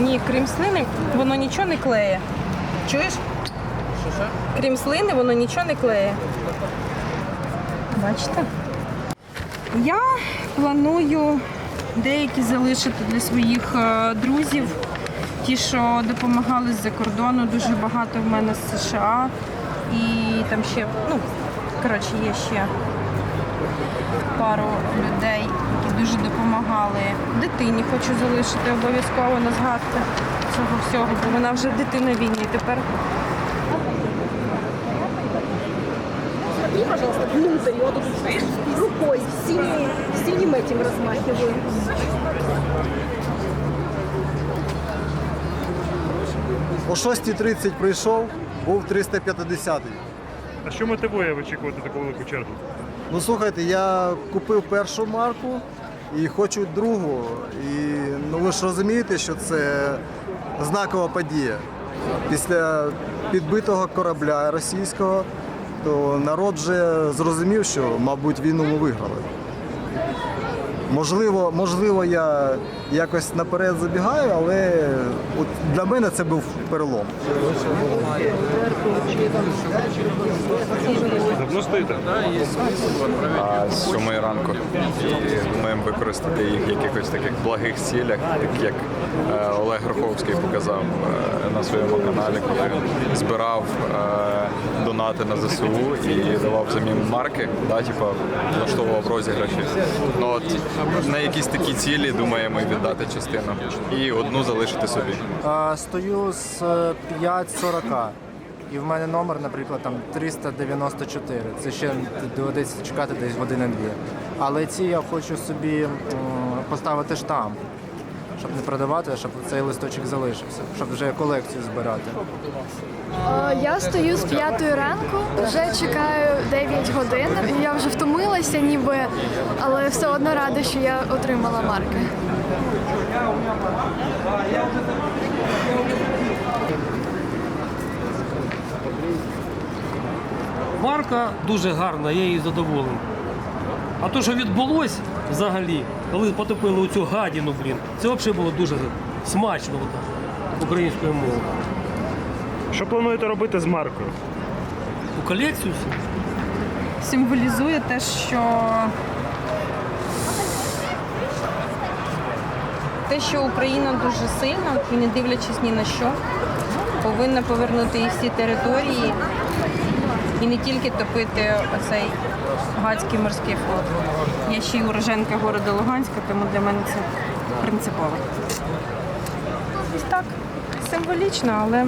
мені, крім слини, воно нічого не клеє. Чуєш? Крім слини, воно нічого не клеє. Бачите? Я планую деякі залишити для своїх е, друзів. Ті, що допомагали з-за кордону, дуже багато в мене з США. І там ще, ну, коротше, є ще пару людей, які дуже допомагали. Дитині хочу залишити обов'язково на згадку цього всього, бо вона вже дитина війни. Тепер Смотри, пожалуйста, внутрь. Вот тут рукой синим, синим этим размахиваю. О 6.30 прийшов, був 350-й. А що мотивує вичікувати таку велику чергу? Ну слухайте, я купив першу марку і хочу другу. І ну ви ж розумієте, що це знакова подія. Після підбитого корабля російського, то народ вже зрозумів, що, мабуть, війну ми виграли. Можливо, можливо, я якось наперед забігаю, але от для мене це був перелом. Стоїте? а з 7 ранку. І думаємо використати їх в якихось таких благих цілях, так як е, Олег Раховський показав е, на своєму каналі, коли він збирав е, донати на ЗСУ і давав замін марки, да, типу, влаштовував розіграші. Ну, от, на якісь такі цілі думаємо віддати частину і одну залишити собі. Стою з е, 5.40. І в мене номер, наприклад, там 394. Це ще доведеться чекати десь години-дві. Але ці я хочу собі поставити штамп, щоб не продавати, щоб цей листочок залишився, щоб вже колекцію збирати. Е, Я стою з п'ятої ранку, вже чекаю 9 годин. Я вже втомилася, ніби, але все одно рада, що я отримала марки. Марка дуже гарна, я її задоволений. А то, що відбулось взагалі, коли потопили оцю гадіну, блін, це взагалі було дуже смачно отак, українською мовою. Що плануєте робити з маркою? У колекцію всю. символізує те, що те, що Україна дуже сильна і не дивлячись ні на що, повинна повернути їх всі території і не тільки топити оцей гацький морський флот. Я ще й уроженка города Луганська, тому для мене це принципово. Ось так, символічно, але